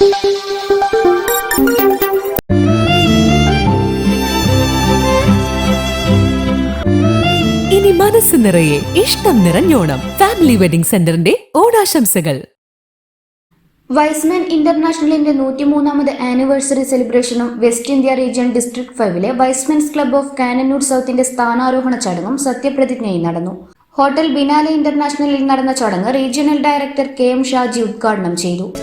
ഇനി മനസ്സ് നിറയെ ഇഷ്ടം നിറഞ്ഞോണം. ഫാമിലി വെഡിംഗ് സെന്ററിന്റെ ഓണാശംസകൾ. വൈസ്മാൻ ഇന്റർനാഷണലിന്റെ നൂറ്റിമൂന്നാമത് ആനിവേഴ്സറി സെലിബ്രേഷനും west India region district ഫൈവിലെ Y's Men's club of Cannanore സൗത്തിന്റെ സ്ഥാനാരോഹണ ചടങ്ങും സത്യപ്രതിജ്ഞയും നടന്നു. ഹോട്ടൽ ബിനാലെ ഇന്റർനാഷണലിൽ നടന്ന ചടങ്ങ് regional director K M Shaji ഉദ്ഘാടനം ചെയ്തു.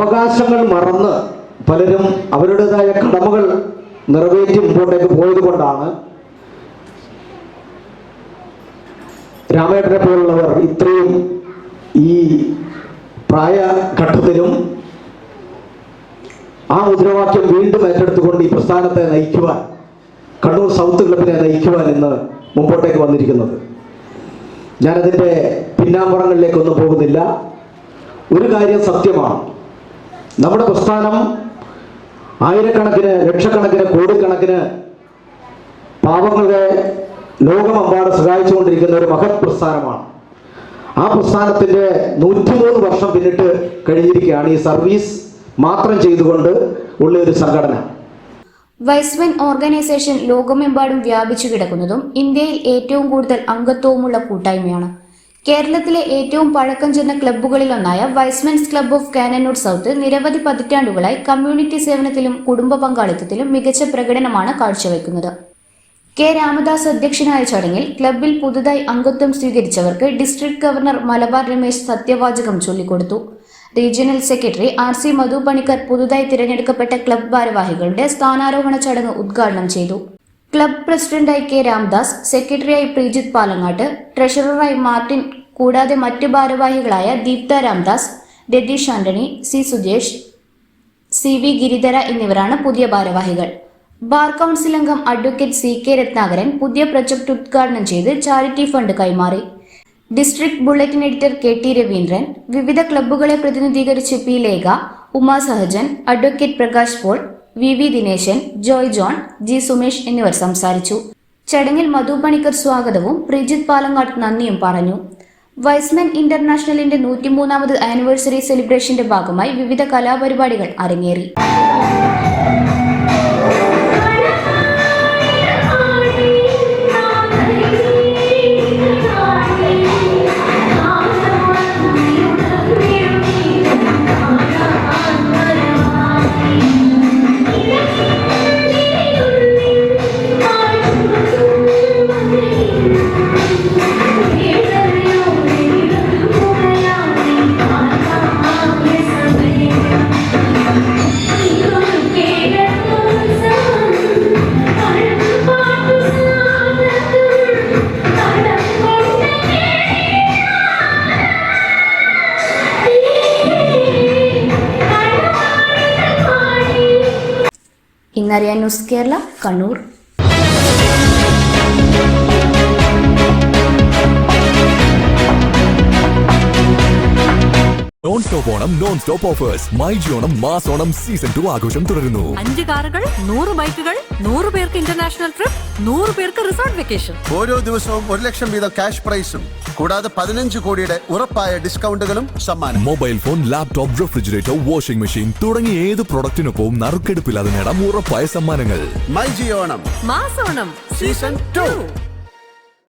അവകാശങ്ങൾ മറന്ന് പലരും അവരുടേതായ കടമകൾ നിറവേറ്റി മുമ്പോട്ടേക്ക് പോയത് കൊണ്ടാണ് രാമേട്ടനെ പോലുള്ളവർ ഇത്രയും ഈ പ്രായഘട്ടത്തിലും ആ മുദ്രാവാക്യം വീണ്ടും ഏറ്റെടുത്തുകൊണ്ട് ഈ പ്രസ്ഥാനത്തെ നയിക്കുവാൻ കണ്ണൂർ സൗത്ത് ക്ലബിനെ നയിക്കുവാൻ ഇന്ന് മുമ്പോട്ടേക്ക് വന്നിരിക്കുന്നത്. ഞാനതിന്റെ പിന്നാമ്പുറങ്ങളിലേക്കൊന്നും പോകുന്നില്ല. ഒരു കാര്യം സത്യമാണ്. നമ്മുടെ പ്രസ്ഥാനം ആയിരക്കണക്കിന് ലക്ഷക്കണക്കിന് കോടിക്കണക്കിന് പാവങ്ങളെ ലോകമെമ്പാട് സഹായിച്ചുകൊണ്ടിരിക്കുന്ന ഒരു മഹത് പ്രസ്ഥാനമാണ്. ആ പ്രസ്ഥാനത്തിന്റെ നൂറ്റിമൂന്ന് വർഷം പിന്നിട്ട് കഴിഞ്ഞിരിക്കുകയാണ് ഈ സർവീസ് മാത്രം ചെയ്തുകൊണ്ട് ഉള്ള ഒരു സംഘടന. വൈസ്മെൻ ഓർഗനൈസേഷൻ ലോകമെമ്പാടും വ്യാപിച്ചു കിടക്കുന്നതും ഇന്ത്യയിൽ ഏറ്റവും കൂടുതൽ അംഗത്വവുമുള്ള കൂട്ടായ്മയാണ്. കേരളത്തിലെ ഏറ്റവും പഴക്കം ചെന്ന ക്ലബ്ബുകളിലൊന്നായ Y's Men's club of Cannanore south നിരവധി പതിറ്റാണ്ടുകളായി കമ്മ്യൂണിറ്റി സേവനത്തിലും കുടുംബ പങ്കാളിത്തത്തിലും മികച്ച പ്രകടനമാണ് കാഴ്ചവെക്കുന്നത്. കെ. രാമദാസ് അധ്യക്ഷനായ ചടങ്ങിൽ ക്ലബ്ബിൽ പുതുതായി അംഗത്വം സ്വീകരിച്ചവർക്ക് ഡിസ്ട്രിക്ട് ഗവർണർ മലബാർ രമേശ് സത്യവാചകം ചൊല്ലിക്കൊടുത്തു. Regional secretary R C Madhu Panicker പുതുതായി തിരഞ്ഞെടുക്കപ്പെട്ട ക്ലബ് ഭാരവാഹികളുടെ സ്ഥാനാരോഹണ ചടങ്ങ് ഉദ്ഘാടനം ചെയ്തു. ക്ലബ് പ്രസിഡന്റായി കെ. രാംദാസ് സെക്രട്ടറിയായി പ്രീജിത് പാലങ്ങാട്ട് ട്രഷററായി മാർട്ടിൻ കൂടാതെ മറ്റ് ഭാരവാഹികളായ Deeptha Ramdas Ratheesh Antony C Sujesh C V Giridhara എന്നിവരാണ് പുതിയ ഭാരവാഹികൾ. ബാർ കൗൺസിൽ അംഗം അഡ്വക്കേറ്റ് സി കെ രത്നാകരൻ പുതിയ പ്രൊജക്ട് ഉദ്ഘാടനം ചെയ്ത് ചാരിറ്റി ഫണ്ട് കൈമാറി. District bulletin editor K T Raveendran വിവിധ ക്ലബ്ബുകളെ പ്രതിനിധീകരിച്ച് P Lekha Uma Sahajan advocate Prakash Paul V V Dineshan Joy John G Sumesh എന്നിവർ സംസാരിച്ചു. ചടങ്ങിൽ മധു പണിക്കർ സ്വാഗതവും പ്രിജിത് പാലങ്ങാട്ട് നന്ദിയും പറഞ്ഞു. വൈസ്മെൻ ഇന്റർനാഷണലിന്റെ നൂറ്റിമൂന്നാമത് ആനിവേഴ്സറി സെലിബ്രേഷന്റെ ഭാഗമായി വിവിധ കലാപരിപാടികൾ അരങ്ങേറി. ഇന്നറിയാൻ news Kerala Kannur. Non Onam non stop offers my ജോണം mass Onam season two ആഘോഷം തുടരുന്നു. അഞ്ച് കാറുകൾ നൂറ് ബൈക്കുകൾ നൂറ് പേർക്ക് ഇന്റർനാഷണൽ ട്രിപ്പ് നൂറ് പേർക്ക് റിസോർട്ട് വെക്കേഷൻ ഓരോ ദിവസവും ഒരു ലക്ഷം വീതം ക്യാഷ് പ്രൈസും കൂടാതെ പതിനഞ്ച് കോടിയുടെ ഉറപ്പായ ഡിസ്കൗണ്ടുകളും സമ്മാനം. Mobile phone laptop refrigerator washing machine തുടങ്ങിയ ഏത് പ്രൊഡക്റ്റിനൊപ്പവും നറുക്കെടുപ്പില്ലാതെ നേടാം ഉറപ്പായ സമ്മാനങ്ങൾ. മൈ ജിയോണം മാസോണം സീസൺ ടു